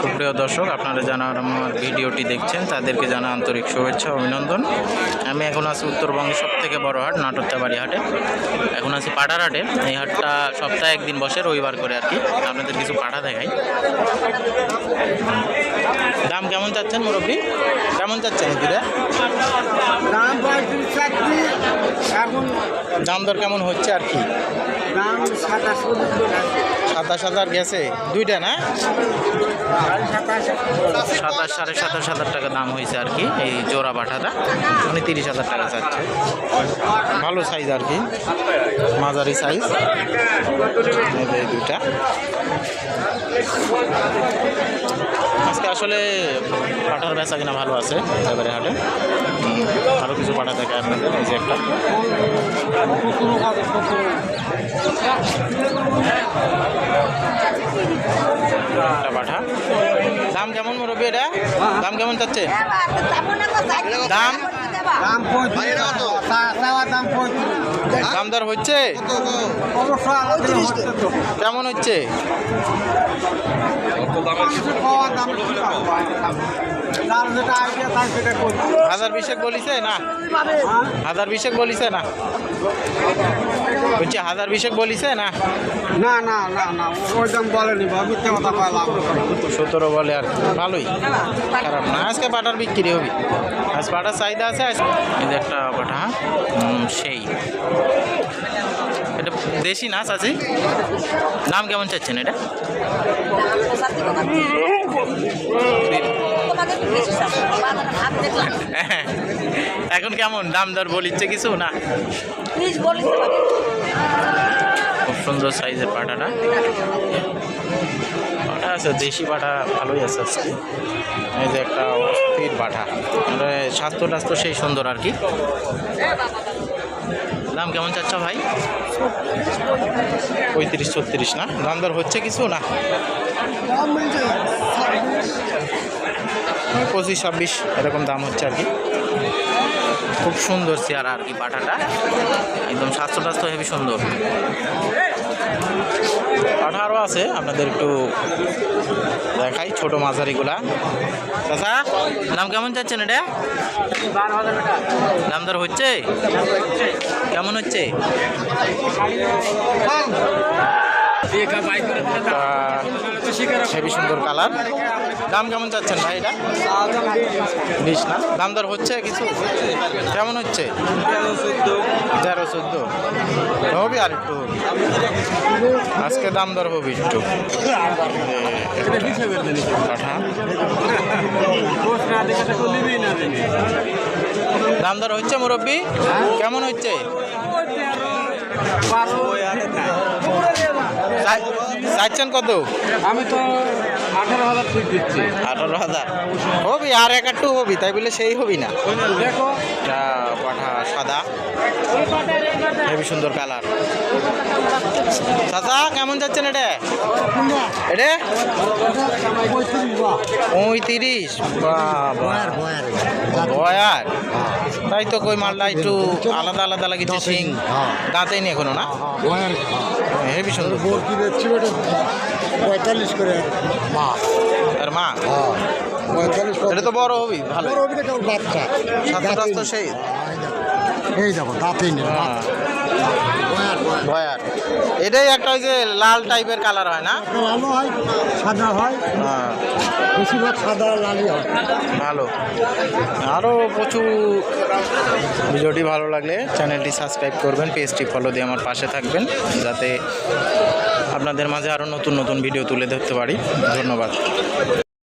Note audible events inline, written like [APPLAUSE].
সুপ্রিয় দর্শক আপনারা যারা আমার ভিডিওটি দেখছেন তাদেরকে জানা আন্তরিক শুভেচ্ছা অভিনন্দন। আমি এখন আছি উত্তরবঙ্গের সব থেকে বড় হাট নাটকচাবাড়ি হাটে। এখন আছি পাঠার হাটে। এই হাটটা সপ্তাহে একদিন বসে রবিবার করে আর কি। আপনাদের কিছু পাঠা দেখাই। দাম কেমন চাচ্ছেন মুরব্বী? কেমন চাচ্ছেন দিদা দাম দর কেমন হচ্ছে আর কি? সাতাশ হাজার গেছে। দুইটা না? সাতাশ সাড়ে সাতাশ হাজার টাকা দাম হয়েছে আর কি, এই জোড়া পাঠাটা উনি তিরিশ হাজার টাকা চাচ্ছে। ভালো সাইজ আর কি, মাঝারি সাইজ এই দুইটা। আজকে আসলে পাঠার বেচা কিনা ভালো আছে, এবারে হাটে। আরও কিছু পাঠা থাকে আপনাদের, এই যে একটা। পাঠা দাম কেমন মুরব্বী এটা? দাম কেমন চাচ্ছে? দাম? দাম দর হচ্ছে? কেমন হচ্ছে? হাজার বিশেক বলিছে না? হাজার বিশেক বলিছে না? বলছি হাজার বিশেক বলিছে না? না না না না ওই দাম বলেনি মিথ্যে কথা পাইলাম সতেরো বলে আর। ভালোই। খারাপ না। আজকে পাটার বিক্রি হবে। আজ পাটার চাহিদা আছে আজ এই একটা পাঠা সেই। এটা দেশি না চাচি? দাম কেমন চাচ্ছেন এটা? [LAUGHS] এখন কেমন? দাম দর বলিচ্ছে কিছু না? খুব সুন্দর সাইজের পাটাটা। পাটা আছে দেশি পাটা ভালোই আছে আজকে। এই যে একটা অস্থির পাঠা মানে স্বাস্থ্য টাস্থ্য সেই সুন্দর আর কি। দাম কেমন চাচ্ছ ভাই? পঁয়ত্রিশ ছত্রিশ না? দাম দর হচ্ছে কিছু না? পঁচিশ ছাব্বিশ এরকম দাম হচ্ছে আর কি। খুব সুন্দর চেয়ারা আর কি পাটাটা। একদম স্বাস্থ্য টাস্থ্য হেবি সুন্দর। পাঠা আরও আছে, আপনাদের একটু দেখাই ছোট মাঝারিগুলা। চাচা, দাম কেমন চাচ্ছেন এটা? দাম দর হচ্ছে? কেমন হচ্ছে? হেবি সুন্দর কালার। দাম কেমন চাচ্ছেন ভাই এটা? বিশ না? দাম দর হচ্ছে কিছু? কেমন হচ্ছে? তেরো চোদ্দ। হবে আর একটু আজকে দাম দর হবে একটু। দাম দর হচ্ছে মুরব্বী? কেমন হচ্ছে? চাচ্ছেন কত? আমি তো আঠারো হাজার দিচ্ছি। আঠারো হাজার। হবি আর এক একটু হবি তাই বলে সেই হবি না। দেখো এটা পাঠা সাদা। হেবি সুন্দর কালার। চাচা কেমন যাচ্ছেন এটা এটা পঁয়ত্রিশ। বয়ার। তাই তো কই মালটা একটু আলাদা আলাদা লাগিছে সিং দাঁতেই নি এখনও না? হেবি সুন্দর। কি বেচছি ওটা পঁয়তাল্লিশ করে। মা আর মা? হ্যাঁ। এটা তো বড় হবি ভালো। বাচ্চা টাস্থ্য সেই। এই দেখো দাঁতেই নেই হ্যাঁ। ভয়ার এটাই একটা ওই যে লাল টাইপের কালার হয় না? ভালো হয় সাদা হয়। হ্যাঁ। বেশিরভাগ সাদা লালই হয়। ভালো। আরও প্রচুর ভিডিওটি ভালো লাগলে চ্যানেলটি সাবস্ক্রাইব করবেন পেজটি ফলো দিয়ে আমার পাশে থাকবেন যাতে আপনাদের মাঝে আরও নতুন নতুন ভিডিও তুলে ধরতে পারি। ধন্যবাদ।